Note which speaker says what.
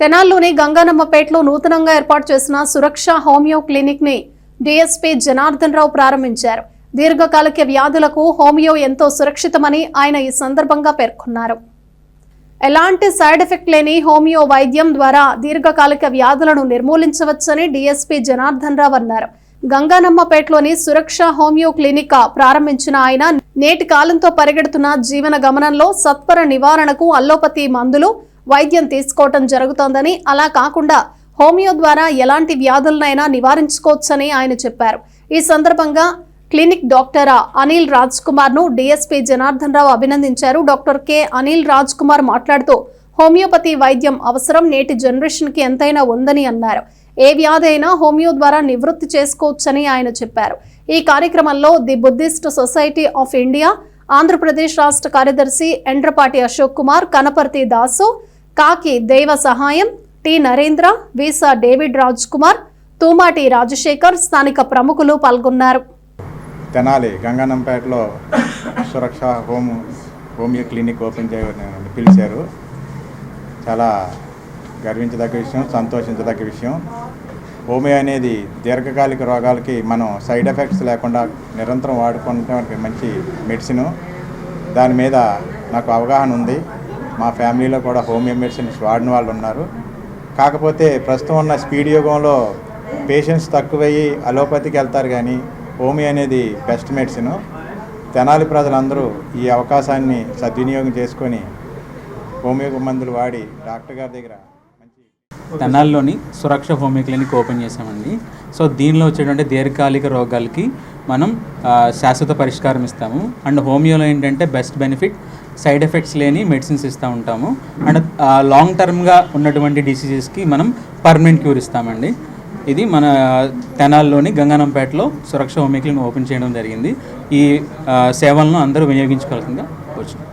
Speaker 1: తెనాల్లోని గంగానమ్మపేటలో నూతనంగా ఏర్పాటు చేసిన సురక్ష హోమియో క్లినిక్ని డిఎస్పీ జనార్దన్ రావు ప్రారంభించారు. దీర్ఘకాలిక వ్యాధులకు హోమియో ఎంతో సురక్షితమని ఆయన ఈ సందర్భంగా పేర్కొన్నారు. ఎలాంటి సైడ్ ఎఫెక్ట్ లేని హోమియో వైద్యం ద్వారా దీర్ఘకాలిక వ్యాధులను నిర్మూలించవచ్చని డిఎస్పీ జనార్దన్ రావు అన్నారు. గంగానమ్మపేటలోని సురక్ష హోమియో క్లినిక్ ప్రారంభించిన ఆయన నేటి కాలంతో పరిగెడుతున్న జీవన గమనంలో సత్వర నివారణకు అల్లోపతి మందులు వైద్యం తీసుకోవటం జరుగుతోందని అలా కాకుండా హోమియో ద్వారా ఎలాంటి వ్యాధులనైనా నివారించుకోవచ్చని ఆయన చెప్పారు. ఈ సందర్భంగా క్లినిక్ డాక్టర్ అనిల్ రాజ్ కుమార్ను డిఎస్పీ జనార్దన్ రావు అభినందించారు. Doctor K Anil Raj Kumar homeopathy homeopathy వైద్యం అవసరం నేటి జనరేషన్కి ఎంతైనా ఉందని అన్నారు. ఏ వ్యాధి అయినా హోమియో ద్వారా నివృత్తి చేసుకోవచ్చని ఆయన చెప్పారు. ఈ కార్యక్రమంలో the Buddhist society of India Andhra Pradesh రాష్ట్ర కార్యదర్శి ఎండ్రపాటి అశోక్ కుమార్ కనపర్తి దాసు కాకి Daiva Sahayam T Narendra visa David Raj Kumar Tumati Rajasekhar స్థానిక ప్రముఖులు పాల్గొన్నారు.
Speaker 2: Tenali గంగానంపేటలో Suraksha home homeo clinic open చేయని పిలిచారు. చాలా గర్వించదగ్గ విషయం సంతోషించదగ్గ విషయం. హోమియో అనేది దీర్ఘకాలిక రోగాలకి మనం సైడ్ ఎఫెక్ట్స్ లేకుండా నిరంతరం వాడుకోవడానికి మంచి మెడిసిన్. దాని మీద నాకు అవగాహన ఉంది. మా ఫ్యామిలీలో కూడా హోమియో మెడిసిన్స్ వాడిన వాళ్ళు ఉన్నారు. కాకపోతే ప్రస్తుతం ఉన్న స్పీడ్ యుగంలో పేషెంట్స్ తక్కువయ్యి అలోపతికి వెళ్తారు కానీ హోమియో అనేది బెస్ట్ మెడిసిన్. తెనాలి ప్రజలందరూ ఈ అవకాశాన్ని సద్వినియోగం చేసుకొని హోమియో మందులు వాడి డాక్టర్ గారి దగ్గర
Speaker 3: తెనాల్లోని సురక్ష హోమియో క్లినిక్ ఓపెన్ చేసామండి సో దీనిలో వచ్చేటువంటి దీర్ఘకాలిక రోగాలకి మనం శాశ్వత పరిష్కారం ఇస్తాము. అండ్ హోమియోలో ఏంటంటే బెస్ట్ బెనిఫిట్ సైడ్ ఎఫెక్ట్స్ లేని మెడిసిన్స్ ఇస్తూ ఉంటాము. అండ్ లాంగ్ టర్మ్గా ఉన్నటువంటి డిసీజెస్కి మనం పర్మనెంట్ క్యూర్ ఇస్తామండి. ఇది మన తెనాల్లోని గంగానంపేటలో సురక్ష హోమియోక్లినిక్ ఓపెన్ చేయడం జరిగింది. ఈ సేవలను అందరూ వినియోగించుకోవాల్సిందిగా వచ్చాం